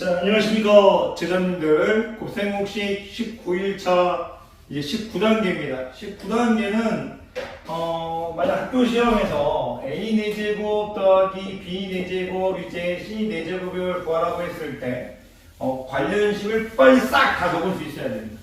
자, 안녕하십니까. 제자님들. 곱셈공식 19일차 이제 19단계입니다. 19단계는, 어, 만약 학교 시험에서 A 4제곱 더하기 B 4제곱 이제 C 4제곱을 구하라고 했을 때, 어, 관련식을 빨리 싹 다 적을 수 있어야 됩니다.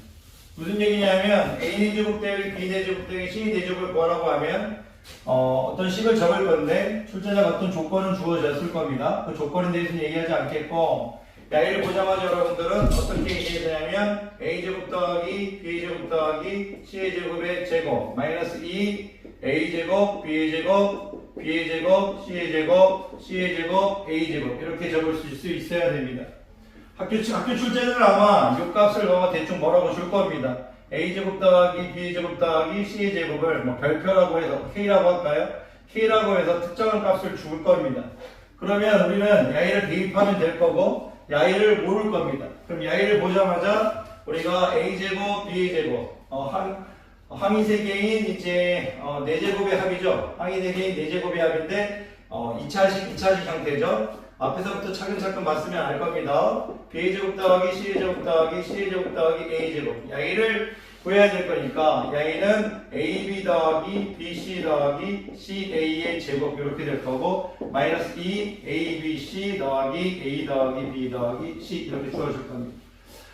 무슨 얘기냐면, A 4제곱 더하기 B 4제곱 더하기 C 4제곱을 구하라고 하면, 어, 어떤 식을 적을 건데, 출제자가 어떤 조건은 주어졌을 겁니다. 그 조건에 대해서는 얘기하지 않겠고, 야이를 보자마자 여러분들은 어떻게 얘기해야 되냐면 a제곱 더하기 b제곱 더하기 c제곱의 제곱 마이너스 2 a제곱 b제곱 b제곱 c제곱 c제곱 a제곱 이렇게 적을 수 있어야 됩니다. 학교, 출- 학교 출제는 아마 이 값을 넣어 대충 뭐라고 줄 겁니다. a제곱 더하기 b제곱 더하기 c제곱을 뭐 별표라고 해서 k라고 할까요? k라고 해서 특정한 값을 줄 겁니다. 그러면 우리는 야이를 대입하면 될 거고 야이를 모를 겁니다. 그럼 야이를 보자마자 우리가 a제곱, b제곱, 어, 항, 항이 세 개인 이제 어, 네 제곱의 합이죠. 항이 네 개인 네 제곱의 합인데 어, 2차식, 2차식 형태죠. 앞에서부터 차근차근 봤으면 알 겁니다. b제곱 더하기 c제곱 더하기 c제곱 더하기 a제곱 야이를 구해야 될 거니까 야이는 ab 더하기 bc 더하기 ca의 제곱 이렇게 될 거고 마이너스 2 abc 더하기 a 더하기 b 더하기 c 이렇게 주어질 겁니다.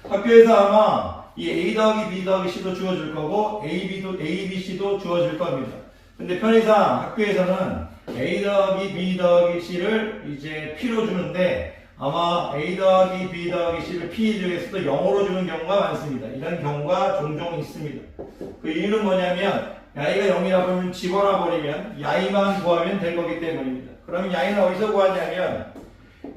학교에서 아마 이 a 더하기 b 더하기 c도 주어질 거고 ab도 a, b, c도 주어질 겁니다. 근데 편의상 학교에서는 a 더하기 b 더하기 c를 이제 p로 주는데 아마 a 더하기 b 더하기 c를 p 중에서도 0으로 주는 경우가 많습니다. 이런 경우가 종종 있습니다. 그 이유는 뭐냐면 야이가 0이라고 하면 집어넣어 버리면 야이만 구하면 될 거기 때문입니다. 그러면 야이는 어디서 구하냐면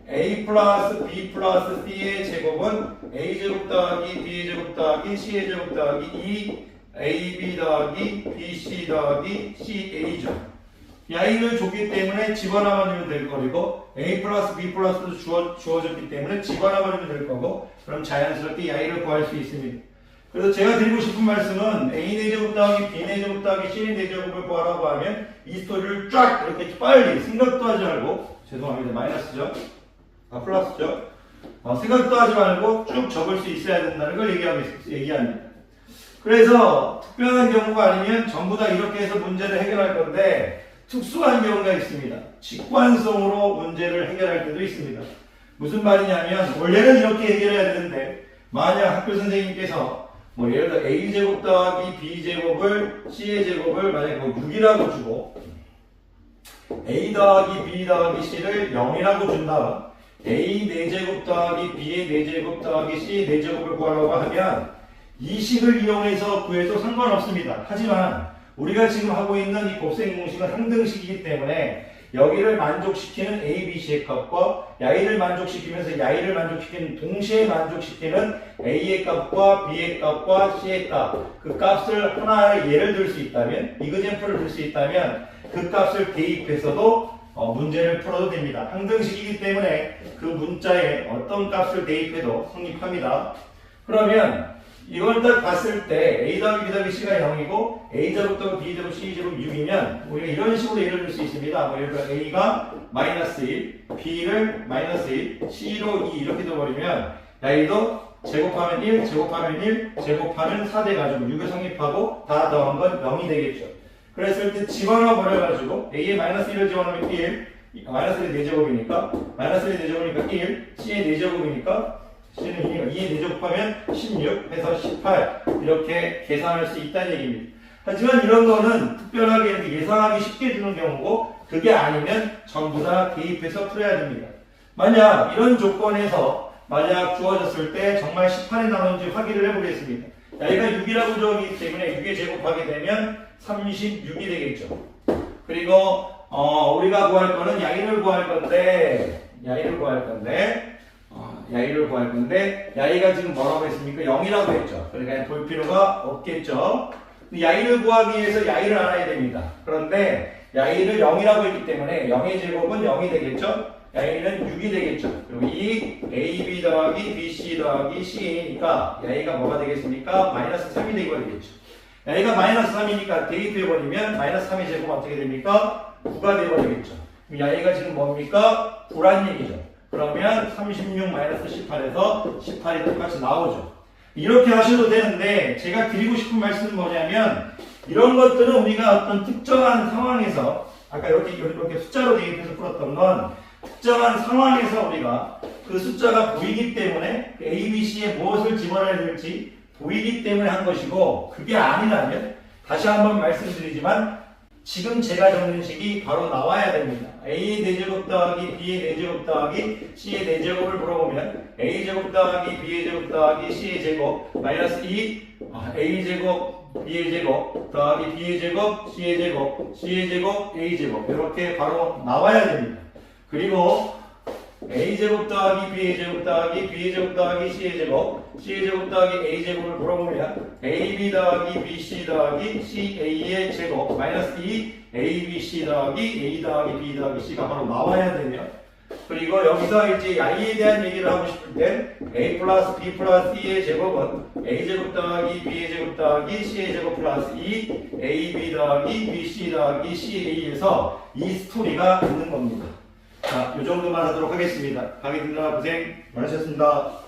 a 플러스 b 플러스 c의 제곱은 a 제곱 더하기 b 제곱 더하기 c의 제곱 더하기 2 ab 더하기 bc 더하기 ca죠. 야이를 줬기 때문에 집어넣어주면 될 거리고 a 플러스 b 플러스도 주어, 주어졌기 때문에 집어넣어주면 될 거고 그럼 자연스럽게 야이를 구할 수 있습니다. 그래서 제가 드리고 싶은 말씀은 a 4제곱 더하기 b 4제곱 더하기 c 4제곱을 구하라고 하면 이 스토리를 쫙 이렇게 빨리 생각도 하지 말고 죄송합니다. 마이너스죠? 아 플러스죠? 어, 생각도 하지 말고 쭉 적을 수 있어야 된다는 걸 얘기하겠- 얘기합니다. 그래서 특별한 경우가 아니면 전부 다 이렇게 해서 문제를 해결할 건데 특수한 경우가 있습니다. 직관성으로 문제를 해결할 때도 있습니다. 무슨 말이냐면 원래는 이렇게 해결해야 되는데 만약 학교 선생님께서 뭐 예를 들어 a제곱 더하기 b제곱을 c의 제곱을 만약에 뭐 6이라고 주고 a 더하기 b 더하기 c를 0이라고 준다. a 4제곱 더하기 b의 4제곱 더하기 c 4제곱을 구하라고 하면 이 식을 이용해서 구해도 상관없습니다. 하지만 우리가 지금 하고 있는 이 곱셈 공식은 항등식이기 때문에 여기를 만족시키는 A, B, C의 값과 야이를 만족시키면서 야이를 만족시키는 동시에 만족시키는 A의 값과 B의 값과 C의 값, 그 값을 하나의 예를 들 수 있다면, 이그젠플을 들 수 있다면 그 값을 대입해서도 어, 문제를 풀어도 됩니다. 항등식이기 때문에 그 문자에 어떤 값을 대입해도 성립합니다. 그러면 이걸 딱 봤을 때 A 더하기 B 더하기 C가 0이고 A 제곱 더하기 B 제곱 C 제곱 6이면 우리가 이런 식으로 예를 들 수 있습니다. 뭐 예를 들어 A가 마이너스 1, B를 마이너스 1, C로 2 이렇게 돼버리면 야이도 제곱하면 1, 제곱하면 1, 제곱하면 4 돼가지고 6을 성립하고 다 더한 건 0이 되겠죠. 그랬을 때 집어넣어 버려가지고 A에 마이너스 1을 집어넣으면 1, 마이너스 1의 4제곱이니까 마이너스 1의 4제곱이니까 1, C의 4제곱이니까 C는 2니까 2에 4제곱하면 16 해서 18 이렇게 계산할 수 있다는 얘기입니다. 하지만 이런 거는 특별하게 이렇게 예상하기 쉽게 주는 경우고 그게 아니면 전부 다 대입해서 풀어야 됩니다. 만약 이런 조건에서 만약 주어졌을 때 정말 18이 나오는지 확인을 해보겠습니다. 야이가 6이라고 주어지기 때문에 6에 제곱하게 되면 36이 되겠죠. 그리고 어, 우리가 구할 거는 야이를 구할 건데 야이를 구할 건데 어, 야이를 구할 건데 야이가 지금 뭐라고 했습니까? 0이라고 했죠. 그러니까 볼 필요가 없겠죠. 야이를 구하기 위해서 야이를 알아야 됩니다. 그런데 야이를 0이라고 했기 때문에 0의 제곱은 0이 되겠죠. 야이는 6이 되겠죠. 그리고 이 AB 더하기 BC 더하기 C니까 야이가 뭐가 되겠습니까? 마이너스 3이 되고 되겠죠. 야이가 마이너스 3이니까 대입해버리면 마이너스 3의 제곱 어떻게 됩니까? 9가 되어버리겠죠. 야이가 지금 뭡니까? 9란 얘기죠. 그러면 36 마이너스 18에서 18이 똑같이 나오죠. 이렇게 하셔도 되는데 제가 드리고 싶은 말씀은 뭐냐면 이런 것들은 우리가 어떤 특정한 상황에서 아까 이렇게 이렇게 숫자로 대입해서 풀었던 건 특정한 상황에서 우리가 그 숫자가 보이기 때문에 A, B, C에 무엇을 집어넣어야 될지 보이기 때문에 한 것이고 그게 아니라면 다시 한번 말씀드리지만 지금 제가 적는 식이 바로 나와야 됩니다. A의 4제곱 더하기 B의 4제곱 더하기 C의 4제곱을 물어보면 A제곱 더하기 B의 제곱 더하기 C의 제곱 마이너스 2 아, A제곱 B의 제곱 더하기 B의 제곱 C의 제곱 C의 제곱 A 제곱 이렇게 바로 나와야 됩니다. 그리고 A제곱 더하기 B의 제곱 더하기 B의 제곱 더하기 C의 제곱 C의 제곱 더하기 A 제곱을 물어보면 AB 더하기 BC 더하기 CA의 제곱 마이너스 2 ABC 더하기 A 더하기 B 더하기 C가 바로 나와야 되면 그리고 여기서 이제 I에 대한 얘기를 하고 싶을 때 A 플러스 B 플러스 E의 제곱은 A 제곱 더하기 B의 제곱 더하기 C의 제곱 플러스 2 AB 더하기 BC 더하기 CA에서 이 스토리가 있는 겁니다. 자, 이 정도만 하도록 하겠습니다. 강의 듣느라 고생 많으셨습니다.